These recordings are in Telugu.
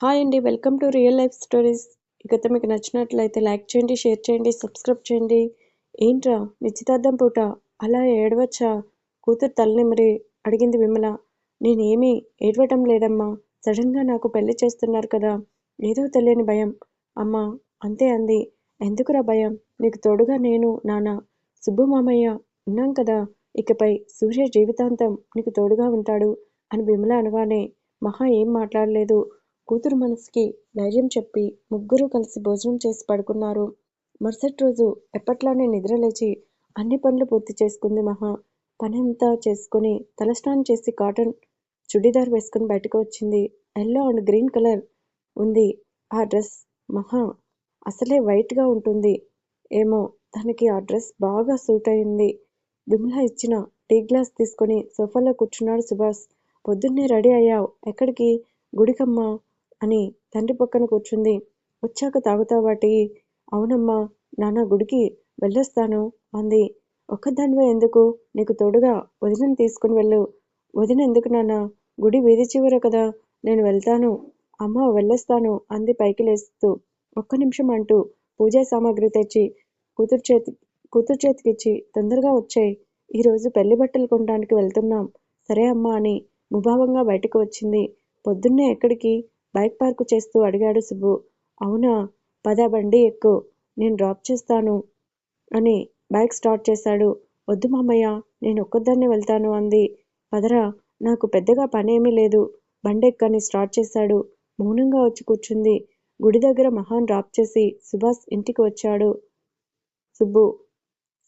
హాయ్ అండి welcome to real life stories. ఈ కథ మీకు నచ్చినట్లయితే లైక్ చేయండి షేర్ చేయండి సబ్స్క్రైబ్ చేయండి. ఏంట్రా నిశ్చితార్థం పూట అలా ఏడవచ్చా? కూతురు తలనిమిరి అడిగింది విమల. నేనేమీ ఏడవటం లేదమ్మా సడన్గా నాకు పెళ్ళి చేస్తున్నారు కదా ఏదో తెలియని భయం. అమ్మా అంతే అంది. ఎందుకురా భయం? నీకు తోడుగా నేను నాన్న సుబ్బు మామయ్య ఉన్నాం కదా ఇకపై సూర్య జీవితాంతం నీకు తోడుగా ఉంటాడు అని విమల అనగానే మహా ఏం మాట్లాడలేదు. కూతురు మనసుకి ధైర్యం చెప్పి ముగ్గురు కలిసి భోజనం చేసి పడుకున్నారు. మరుసటి రోజు ఎప్పట్లానే నిద్రలేచి అన్ని పనులు పూర్తి చేసుకుంది మహా. పని అంతా చేసుకుని తలస్నానం చేసి కాటన్ చుడీదార్ వేసుకుని బయటకు వచ్చింది. ఎల్లో అండ్ గ్రీన్ కలర్ ఉంది ఆ డ్రెస్ మహా. అసలే వైట్గా ఉంటుంది. ఏమో తనకి ఆ డ్రెస్ బాగా సూట్ అయింది. విమల ఇచ్చిన టీ గ్లాస్ తీసుకొని సోఫాలో కూర్చున్నాడు సుభాష్. పొద్దున్నే రెడీ అయ్యావు. ఎక్కడికి? గుడికమ్మా. అని తండ్రి పక్కన కూర్చుంది. వచ్చాక తాగుతావాటి అవునమ్మా నాన్న గుడికి వెళ్ళొస్తాను అంది. ఒక్కదానివే ఎందుకు? నీకు తోడుగా వదినని తీసుకుని వెళ్ళు. వదిన ఎందుకు నాన్న? గుడి వీధి చివర కదా నేను వెళ్తాను. అమ్మ వెళ్ళొస్తాను అంది పైకి లేస్తూ. ఒక్క నిమిషం అంటూ పూజా సామాగ్రి తెచ్చి కూతురు చేతి కూతురు చేతికిచ్చి తొందరగా వచ్చాయి. ఈరోజు పెళ్ళి బట్టలు కొనడానికి వెళ్తున్నాం. సరే అమ్మా అని ముభావంగా బయటకు వచ్చింది. పొద్దున్నే ఎక్కడికి? బైక్ పార్కు చేస్తూ అడిగాడు సుబ్బు. అవునా? పద బండి ఎక్కు. నేను డ్రాప్ చేస్తాను అని బైక్ స్టార్ట్ చేశాడు. వద్దు మామయ్య నేను ఒక్కదాన్నే వెళ్తాను అంది. పదరా నాకు పెద్దగా పనేమీ లేదు. బండెక్కని స్టార్ట్ చేశాడు. మౌనంగా వచ్చి కూర్చుంది. గుడి దగ్గర మహాన్ డ్రాప్ చేసి సుభాష్ ఇంటికి వచ్చాడు. సుబ్బు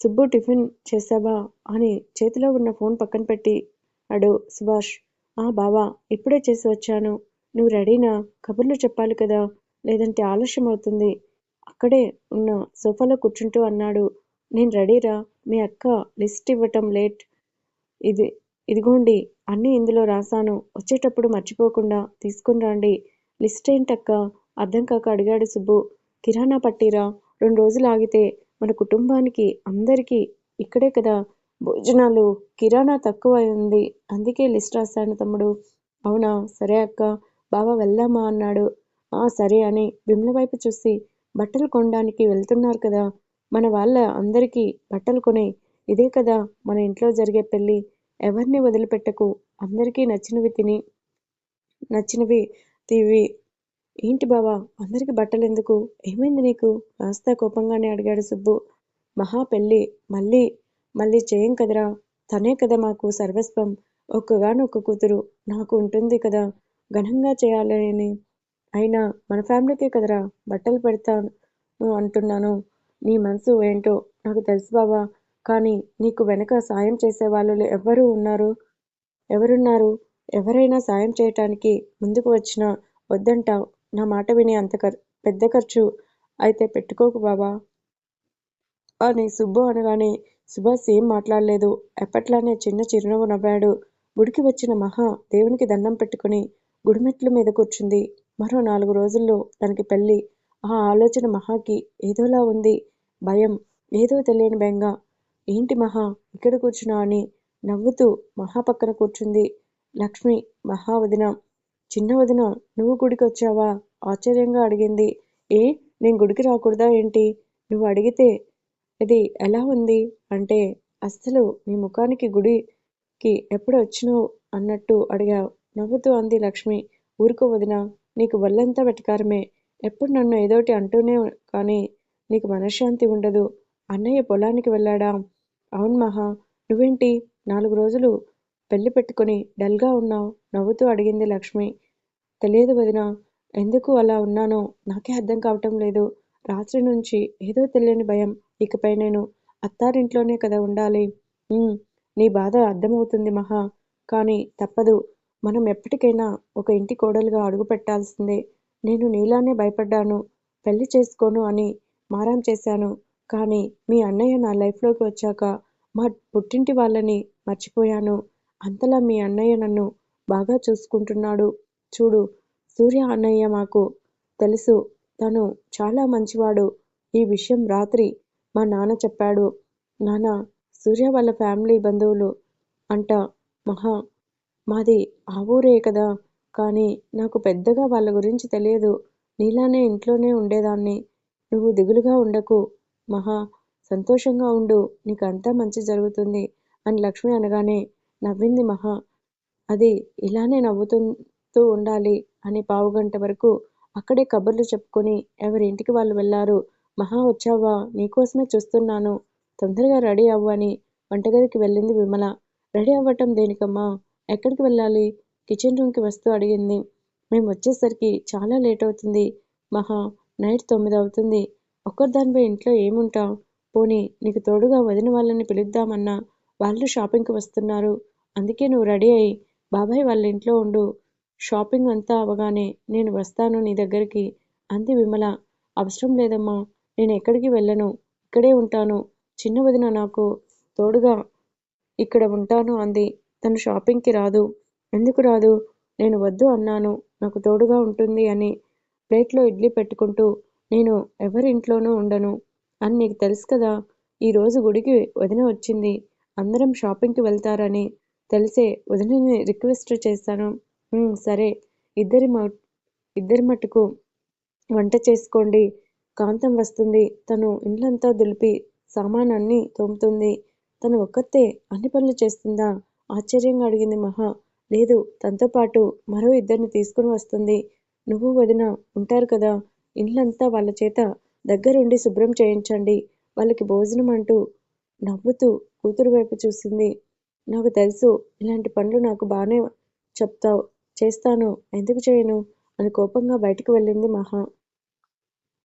సుబ్బు టిఫిన్ చేసావా అని చేతిలో ఉన్న ఫోన్ పక్కన పెట్టి అడు సుభాష్. ఆ బావా ఇప్పుడే చేసి వచ్చాను. నువ్వు రెడీనా కబుర్లు చెప్పాలి కదా. లేదంటే ఆలస్యం అవుతుంది. అక్కడే ఉన్న సోఫాలో కూర్చుంటూ అన్నాడు. నేను రెడీరా మీ అక్క లిస్ట్ ఇవ్వటం లేట్ ఇది ఇదిగోండి. అన్నీ ఇందులో రాశాను. వచ్చేటప్పుడు మర్చిపోకుండా తీసుకుని రండి. లిస్ట్ ఏంటక్క? అర్థం కాక అడిగాడు సుబ్బు. కిరాణా పట్టీరా? రెండు రోజులు ఆగితే మన కుటుంబానికి అందరికీ ఇక్కడే కదా. భోజనాలు కిరాణా తక్కువ ఉంది. అందుకే లిస్ట్ రాశాను తమ్ముడు. అవునా? సరే అక్క. బావ వెళ్దామా అన్నాడు. ఆ సరే అని విమల వైపు చూసి బట్టలు కొనడానికి వెళ్తున్నారు కదా మన వాళ్ళ అందరికీ బట్టలు కొనే ఇదే కదా మన ఇంట్లో జరిగే పెళ్ళి. ఎవరిని వదిలిపెట్టకు? అందరికీ నచ్చినవి తిని నచ్చినవి తీవి. ఏంటి బావా అందరికి బట్టలు ఎందుకు ఏమైంది నీకు? కాస్త కోపంగానే అడిగాడు సుబ్బు. మహా పెళ్ళి మళ్ళీ మళ్ళీ చేయం కదరా. తనే కదా మాకు సర్వస్వం. ఒక్కగానొక్క కూతురు నాకు ఉంటుంది కదా. ఘనంగా చేయాలని. అయినా మన ఫ్యామిలీకే కదరా బట్టలు పెడతాను అంటున్నాను. నీ మనసు ఏంటో నాకు తెలుసు బావా. కానీ నీకు వెనక సాయం చేసేవాళ్ళు ఎవరు ఉన్నారు? ఎవరున్నారు? ఎవరైనా సాయం చేయటానికి ముందుకు వచ్చినా వద్దంటావు. నా మాట విని అంత ఖర్ పెద్ద ఖర్చు అయితే పెట్టుకోకు బాబా అని సుబ్బు అనగానే సుభాష్ ఏం మాట్లాడలేదు. ఎప్పట్లానే చిన్న చిరునవ్వు నవ్వాడు. గుడికి వచ్చిన మహా దేవునికి దండం పెట్టుకుని గుడిమెట్ల మీద కూర్చుంది. మరో నాలుగు రోజుల్లో తనకి పెళ్ళి. ఆ ఆలోచన మహాకి ఏదోలా ఉంది. భయం. ఏదో తెలియని బెంగ. ఏంటి మహా? ఇక్కడ కూర్చున్నా అని నవ్వుతూ మహా పక్కన కూర్చుంది. లక్ష్మి మహా వదిన. చిన్న వదిన నువ్వు గుడికి వచ్చావా? ఆశ్చర్యంగా అడిగింది. ఏ? నేను గుడికి రాకూడదా ఏంటి? నువ్వు అడిగితే ఇది ఎలా ఉంది? అంటే అస్సలు నీ ముఖానికి గుడికి ఎప్పుడు వచ్చినావు? అన్నట్టు అడిగావు. నవ్వుతూ అంది లక్ష్మి. ఊరుకో వదినా నీకు వల్లంతా వెటకారమే. ఎప్పుడు నన్ను ఏదోటి అంటూనే కానీ నీకు మనశ్శాంతి ఉండదు. అన్నయ్య పొలానికి వెళ్ళాడా? అవును మహా. నువ్వేంటి? నాలుగు రోజులు పెళ్ళి పెట్టుకుని డల్గా ఉన్నావు? నవ్వుతూ అడిగింది లక్ష్మి. తెలియదు వదిన ఎందుకు అలా ఉన్నానో నాకే అర్థం కావటం లేదు. రాత్రి నుంచి ఏదో తెలియని భయం ఇకపై నేను అత్తారింట్లోనే కదా ఉండాలి. నీ బాధ అర్థమవుతుంది మహా. కానీ తప్పదు. మనం ఎప్పటికైనా ఒక ఇంటి కోడలుగా అడుగు పెట్టాల్సిందే. నేను నీలానే భయపడ్డాను. పెళ్ళి చేసుకోను అని మారాం చేశాను. కానీ మీ అన్నయ్య నా లైఫ్లోకి వచ్చాక మా పుట్టింటి వాళ్ళని మర్చిపోయాను. అంతలా మీ అన్నయ్య నన్ను బాగా చూసుకుంటున్నాడు. చూడు సూర్య అన్నయ్య మాకు తెలుసు. తను చాలా మంచివాడు. ఈ విషయం రాత్రి మా నాన్న చెప్పాడు. నాన్న సూర్య వాళ్ళ ఫ్యామిలీ బంధువులు అంట. మహా మాది ఆ ఊరే కదా. కానీ నాకు పెద్దగా వాళ్ళ గురించి తెలియదు. నీలానే ఇంట్లోనే ఉండేదాన్ని. నువ్వు దిగులుగా ఉండకు. మహా సంతోషంగా ఉండు. నీకు అంతా మంచి జరుగుతుంది అని లక్ష్మి అనగానే నవ్వింది మహా. అది ఇలానే నవ్వుతూ ఉండాలి అని పావుగంట వరకు అక్కడే కబుర్లు చెప్పుకొని ఎవరి ఇంటికి వాళ్ళు వెళ్ళారు. మహా వచ్చావా నీకోసమే చూస్తున్నాను. తొందరగా రెడీ అవ్వు అని వంటగదికి వెళ్ళింది విమల. రెడీ అవ్వటం దేనికమ్మా? ఎక్కడికి వెళ్ళాలి? కిచెన్ రూమ్కి వస్తూ అడిగింది. మేము వచ్చేసరికి చాలా లేట్ అవుతుంది. మహా నైట్ తొమ్మిది అవుతుంది. ఒక్కరిదానిపై ఇంట్లో ఏముంటావు పోనీ నీకు తోడుగా వదిన వాళ్ళని పిలుద్దామన్నా వాళ్ళు షాపింగ్కి వస్తున్నారు. అందుకే నువ్వు రెడీ అయ్యి బాబాయ్ వాళ్ళ ఇంట్లో ఉండు. షాపింగ్ అంతా అవగానే నేను వస్తాను నీ దగ్గరికి అంది విమల. అవసరం లేదమ్మా నేను ఎక్కడికి వెళ్ళను. ఇక్కడే ఉంటాను. చిన్న వదిన నాకు తోడుగా ఇక్కడ ఉంటాను అంది. తను షాపింగ్కి రాదు. ఎందుకు రాదు? నేను వద్దు అన్నాను. నాకు తోడుగా ఉంటుంది అని ప్లేట్లో ఇడ్లీ పెట్టుకుంటూ నేను ఎవరింట్లోనూ ఉండను. అని నీకు తెలుసు కదా ఈరోజు గుడికి వదిన వచ్చింది. అందరం షాపింగ్కి వెళ్తారని తెలిసే వదినని రిక్వెస్ట్ చేశాను. సరే. ఇద్దరి మ ఇద్దరి మటుకు వంట చేసుకోండి. కాంతం వస్తుంది. తను ఇండ్లంతా దులిపి సామానాన్ని తోముతుంది. తను ఒక్కతే అన్ని పనులు చేస్తుందా? ఆశ్చర్యంగా అడిగింది మహా. లేదు తనతో పాటు మరో ఇద్దరిని తీసుకుని వస్తుంది. నువ్వు వదిన ఉంటారు కదా ఇండ్లంతా వాళ్ళ చేత దగ్గరుండి శుభ్రం చేయించండి. వాళ్ళకి భోజనం అంటూ నవ్వుతూ కూతురు వైపు చూసింది. నాకు తెలుసు ఇలాంటి పనులు నాకు బాగానే చెప్తావు. చేస్తాను. ఎందుకు చేయను? అని కోపంగా బయటకు వెళ్ళింది మహా.